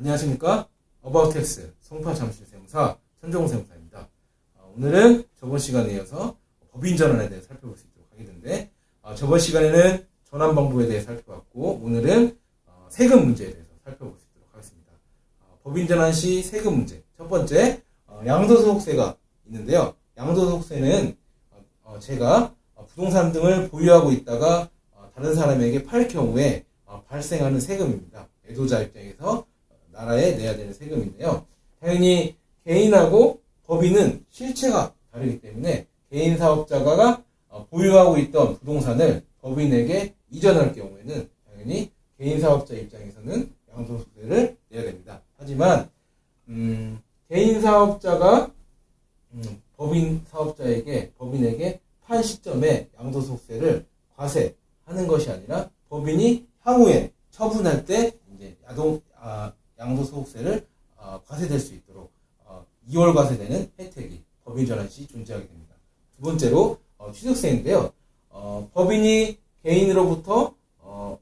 안녕하십니까? 어바웃텍스 송파 잠실 세무사 천정호 세무사입니다. 어, 오늘은 저번 시간에 이어서 법인 전환에 대해 살펴볼 수 있도록 하게 되는데 어, 저번 시간에는 전환 방법에 대해 살펴봤고 오늘은 어, 세금 문제에 대해서 살펴볼 수 있도록 하겠습니다. 어, 법인 전환 시 세금 문제 첫 번째 어, 양도소득세가 있는데요. 양도소득세는 제가 어, 부동산 등을 보유하고 있다가 어, 다른 사람에게 팔 경우에 어, 발생하는 세금입니다. 매도자 입장에서 나라에 내야 되는 세금인데요. 당연히 개인하고 법인은 실체가 다르기 때문에 개인 사업자가 어, 보유하고 있던 부동산을 법인에게 이전할 경우에는 당연히 개인 사업자 입장에서는 양도소득세를 내야 됩니다. 하지만 음, 개인 사업자가 음, 법인 사업자에게 법인에게 판 시점에 양도소득세를 과세하는 것이 아니라 법인이 향후에 처분할 때 이제 야동 아, 양도 소득세를 아, 과세될 수 있도록 어, 2월 과세되는 혜택이 법인 전환 시 존재하게 됩니다. 두 번째로 어, 취득세인데요. 어, 법인이 개인으로부터 어,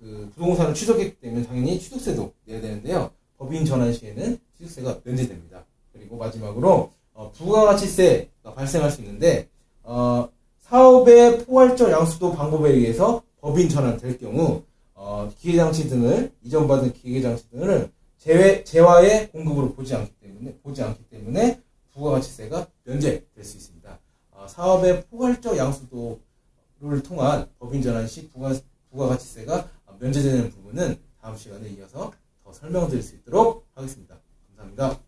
그 부동산을 취득했기 때문에 당연히 취득세도 내야 되는데요. 법인 전환 시에는 취득세가 면제됩니다. 그리고 마지막으로 어, 부가가치세가 발생할 수 있는데 어, 사업의 포괄적 양수도 방법에 의해서 법인 전환될 경우 어, 기계장치 등을 이전받은 기계장치 등을 재회, 재화의 공급으로 보지 않기 때문에 보지 않기 때문에 부가가치세가 면제될 수 있습니다. 어, 사업의 포괄적 양수도를 통한 법인 전환 시 부가 부가가치세가 면제되는 부분은 다음 시간에 이어서 더 설명드릴 수 있도록 하겠습니다. 감사합니다.